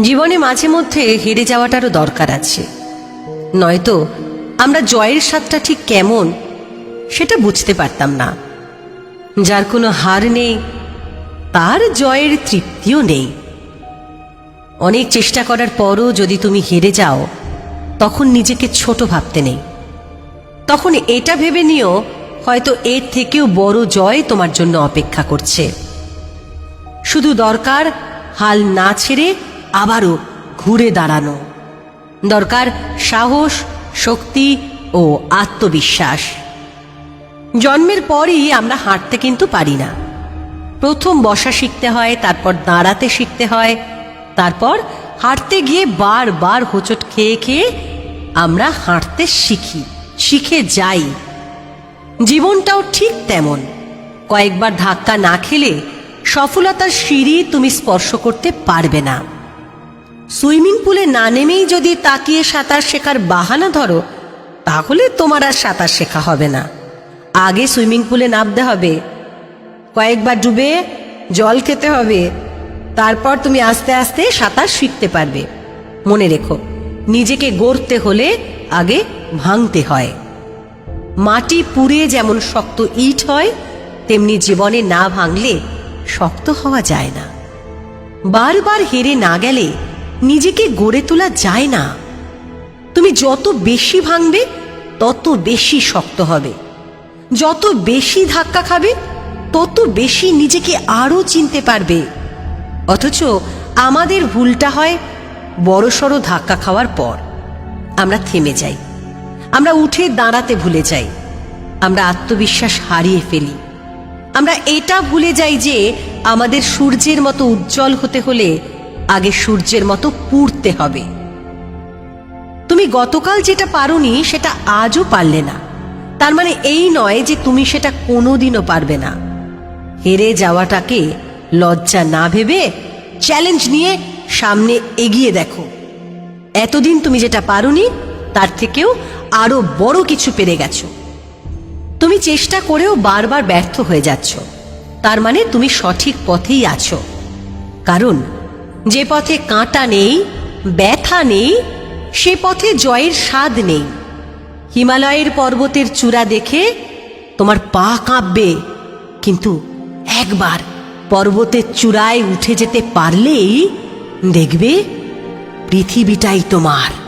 জীবনে মাঝে মধ্যে হেরে যাওয়াটারও দরকার আছে। নয়তো আমরা জয়ের স্বাদটা ঠিক কেমন সেটা বুঝতে পারতাম না। যার কোনো হার নেই, তার জয়ের তৃপ্তিও নেই। অনেক চেষ্টা করার পরও যদি তুমি হেরে যাও, তখন নিজেকে ছোট ভাবতে নেই। তখন এটা ভেবে নিও, হয়তো এর থেকেও বড় জয় তোমার জন্য অপেক্ষা করছে। শুধু দরকার হাল না ছেড়ে আবারও ঘুরে দাঁড়ানো। দরকার সাহস, শক্তি ও আত্মবিশ্বাস। জন্মের পরই আমরা হাঁটতে কিন্তু পারি না। প্রথম বসা শিখতে হয়, তারপর দাঁড়াতে শিখতে হয়, তারপর হাঁটতে গিয়ে বারবার হোঁচট খেয়ে খেয়ে আমরা হাঁটতে শিখি, শিখে যাই। জীবনটাও ঠিক তেমন। কয়েকবার ধাক্কা না খেলে সফলতার সিঁড়ি তুমি স্পর্শ করতে পারবে না। সুইমিং পুলে না নেমেই যদি তাকিয়ে সাঁতার শেখার বাহানা ধরো, তাহলে তোমার আর সাঁতার শেখা হবে না। আগে সুইমিং পুলে নামতে হবে, কয়েকবার ডুবে জল খেতে হবে, তারপর তুমি আস্তে আস্তে সাঁতার শিখতে পারবে। মনে রেখো, নিজেকে গড়তে হলে আগে ভাঙতে হয়। মাটি পুড়ে যেমন শক্ত ইট হয়, তেমনি জীবনে না ভাঙলে শক্ত হওয়া যায় না। বারবার হেরে না গেলে নিজেকে গড়ে তোলা যায় না। তুমি যত বেশি ভাঙবে, তত বেশি শক্ত হবে। যত বেশি ধাক্কা খাবে, তত বেশি নিজেকে আরও চিনতে পারবে। অথচ আমাদের ভুলটা হয় বড়সড় ধাক্কা খাওয়ার পর। আমরা থেমে যাই। আমরা উঠে দাঁড়াতে ভুলে যাই। আমরা আত্মবিশ্বাস হারিয়ে ফেলি। আমরা এটা ভুলে যাই যে আমাদের সূর্যের মতো উজ্জ্বল হতে হলে আগে সূর্যের মতো পুড়তে হবে। তুমি গতকাল যেটা পারোনি, সেটা আজও পারলে না। তার মানে এই নয় যে তুমি সেটা কোনোদিনও পারবে না। হেরে যাওয়াটাকে লজ্জা না ভেবে চ্যালেঞ্জ নিয়ে সামনে এগিয়ে দেখো। এতদিন তুমি যেটা পারোনি, তার থেকেও আরও বড় কিছু পেরে গেছো। তুমি চেষ্টা করেও বারবার ব্যর্থ হয়ে যাচ্ছ। তার মানে তুমি সঠিক পথেই আছো। কারণ যে পথে কাঁটা নেই, ব্যথা নেই, সে পথে জয়ের স্বাদ নেই। হিমালয়ের পর্বতের চূড়া দেখে তোমার পা কাঁপবে। কিন্তু একবার পর্বতের চূড়ায় উঠে যেতে পারলেই দেখবে পৃথিবীটাই তোমার।